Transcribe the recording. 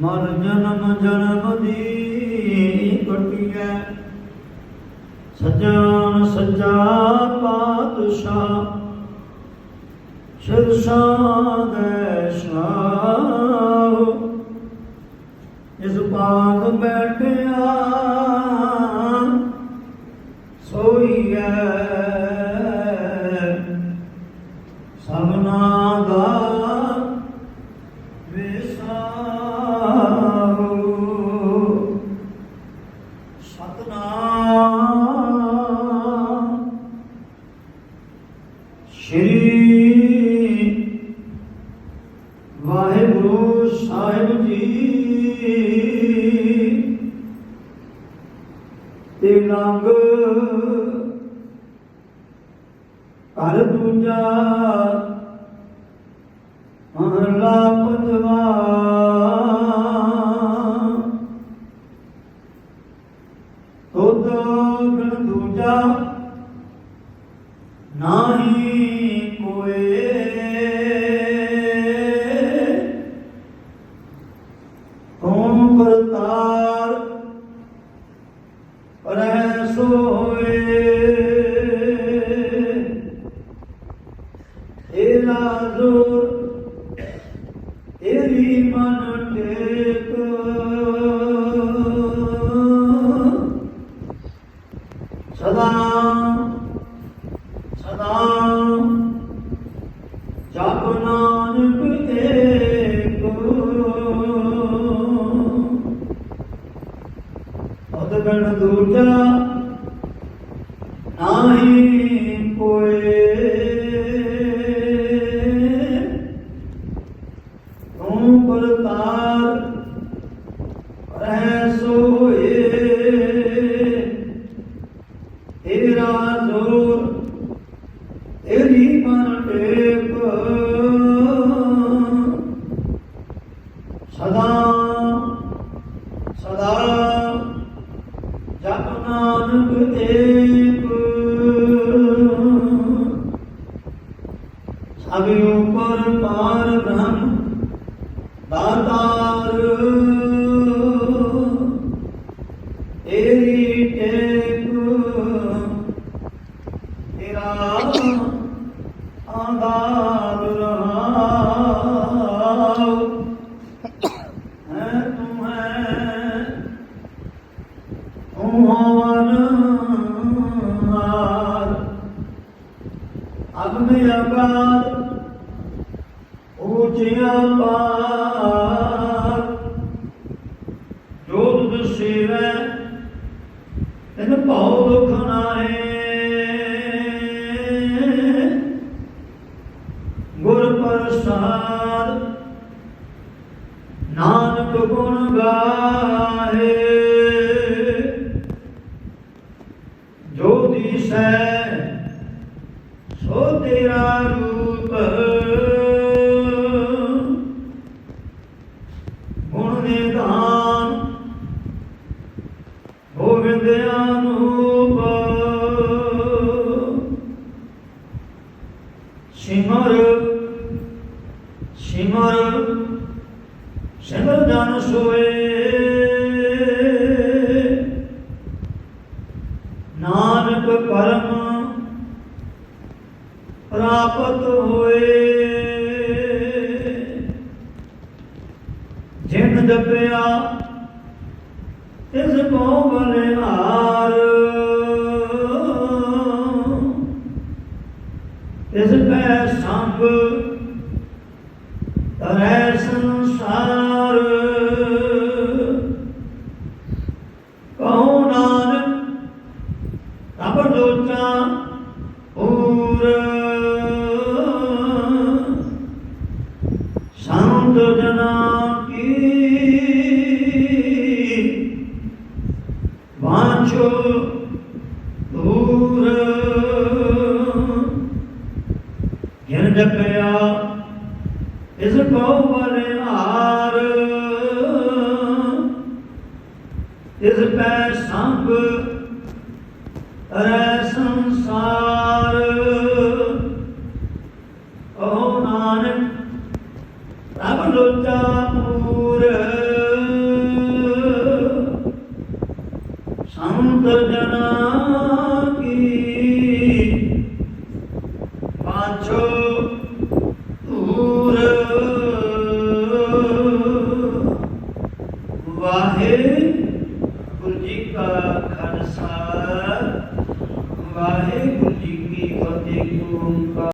ਮਰ ਜਨਮ ਜਨਮ ਦੀ ਕਟਿਐ। ਸਜਣ ਸੱਚਾ ਪਾਤਸ਼ਾਹ ਸ਼ਿਰਸ਼ਾਦ ਸ਼ਾਹ ਇਸ ਪਾਗ ਬੈਠਿਆ, ਸੋਈਐ। ਸਭਨਾ ਘਰ ਦੂਜਾ ਮਹਲਾ ਜਪ ਨਾਨਕ ਏਕ ਅਦਗਣ ਦੂਜਾ ਨਾਹੀ ਕੋਏ ਤੂੰ ਕਰਤਾਰ ਰਹਿ ਸੋਏ। ਸਭ ਉਪਰ ਪਾਰ ਬ੍ਰਹਮ, ਦਾਤਾਰ। ਤੇਰੀ ਟੇਕ, ਤੇਰਾ ਆਦਾਰ ਰਹਾਉ। ਹੈ ਤੂੰ ਹੈ, ਤੂੰ ਹੋਵਨ ਹਾਰ। ਅਗਮੇ ਅਗਾਧ ਉੱਚਿਆ ਜੋ ਤੁਧ ਸੇਵੈ, ਤੈਨ ਭਉ ਦੁਖ ਨਾਏ ਗੁਰ ਪ੍ਰਸਾਦ, ਨਾਨਕ ਗੁਣ ਗਾਏ ਜੋ ਦਿਸੈ, ਸੋ ਤੇਰਾ ਰੂਪ ਸਿਮਰ ਸਿਮਰ ਸਿਮਰ ਜਨ ਸੋਏ। ਨਾਨਕ ਪਰਮ ਪ੍ਰਾਪਤ ਹੋਏ। ਜਿਨ ਜਪਿਆ ਤਿਸ ਕੋ ਬਲਿਹਾਰ ਵਾਂਛੋ ਦੂਰ ਜਿਨ ਜਪਿਆ ਇਸ ਕੋ ਬਲਿਹਾਰ ਇਸ ਪੈ ਸੰਗ ਤਰੈ ਸੰਸਾਰ। ਕਹੋ ਨਾਨਕ, ਪ੍ਰਭ ਲੋਚਾ ਜਨਾ